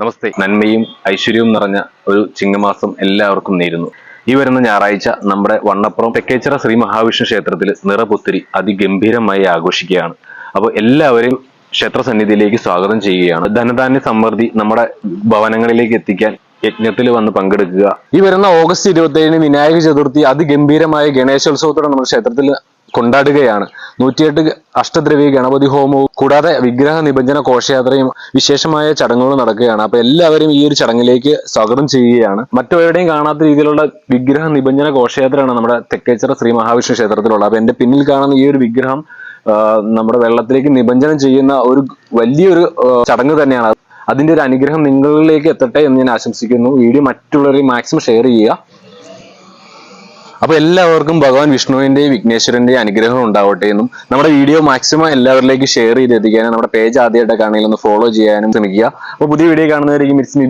നമസ്തേ. നന്മയും ഐശ്വര്യവും നിറഞ്ഞ ഒരു ചിങ്ങമാസം എല്ലാവർക്കും നേരുന്നു. ഈ വരുന്ന ഞായറാഴ്ച നമ്മുടെ വണ്ണപ്പുറം തെക്കേച്ചിറ ശ്രീ മഹാവിഷ്ണു ക്ഷേത്രത്തിൽ നിറപുത്തിരി അതിഗംഭീരമായി ആഘോഷിക്കുകയാണ്. അപ്പോൾ എല്ലാവരെയും ക്ഷേത്ര സന്നിധിയിലേക്ക് സ്വാഗതം ചെയ്യുകയാണ്. ധനധാന്യ സമൃദ്ധി നമ്മുടെ ഭവനങ്ങളിലേക്ക് എത്തിക്കാൻ യജ്ഞത്തിൽ വന്ന് പങ്കെടുക്കുക. ഈ വരുന്ന ഓഗസ്റ്റ് ഇരുപത്തി ഏഴിന് വിനായക ചതുർത്ഥി അതിഗംഭീരമായ ഗണേശോത്സവത്തോടെ നമ്മുടെ ക്ഷേത്രത്തിൽ കൊണ്ടാടുകയാണ്. നൂറ്റിയെട്ട് അഷ്ടദ്രവ്യ ഗണപതി ഹോമവും കൂടാതെ വിഗ്രഹ നിബന്ധന ഘോഷയാത്രയും വിശേഷമായ ചടങ്ങുകൾ നടക്കുകയാണ്. അപ്പൊ എല്ലാവരും ഈ ഒരു ചടങ്ങിലേക്ക് സ്വാഗതം ചെയ്യുകയാണ്. മറ്റെവിടെയും കാണാത്ത രീതിയിലുള്ള വിഗ്രഹ നിബന്ധന ഘോഷയാത്രയാണ് നമ്മുടെ തെക്കേച്ചിറ ശ്രീ മഹാവിഷ്ണു ക്ഷേത്രത്തിലുള്ളത്. അപ്പൊ എന്റെ പിന്നിൽ കാണുന്ന ഈ ഒരു വിഗ്രഹം നമ്മുടെ വെള്ളത്തിലേക്ക് നിബന്ധനം ചെയ്യുന്ന ഒരു വലിയൊരു ചടങ്ങ് തന്നെയാണ്. അതിന്റെ ഒരു അനുഗ്രഹം നിങ്ങളിലേക്ക് എത്തട്ടെ എന്ന് ഞാൻ ആശംസിക്കുന്നു. വീഡിയോ മറ്റുള്ളവരെ മാക്സിമം ഷെയർ ചെയ്യുക. അപ്പൊ എല്ലാവർക്കും ഭഗവാൻ വിഷ്ണുവിന്റെയും വിഘ്നേശ്വരന്റെയും അനുഗ്രഹം ഉണ്ടാവട്ടെ എന്നും നമ്മുടെ വീഡിയോ മാക്സിമം എല്ലാവരിലേക്ക് ഷെയർ ചെയ്ത് എത്തിക്കാനും നമ്മുടെ പേജ് ആദ്യമായിട്ടൊക്കെ ആണെങ്കിലും ഒന്ന് ഫോളോ ചെയ്യാനും ശ്രമിക്കുക. അപ്പൊ പുതിയ വീഡിയോ കാണുന്നവരേക്കും ഇറ്റ്സ് മി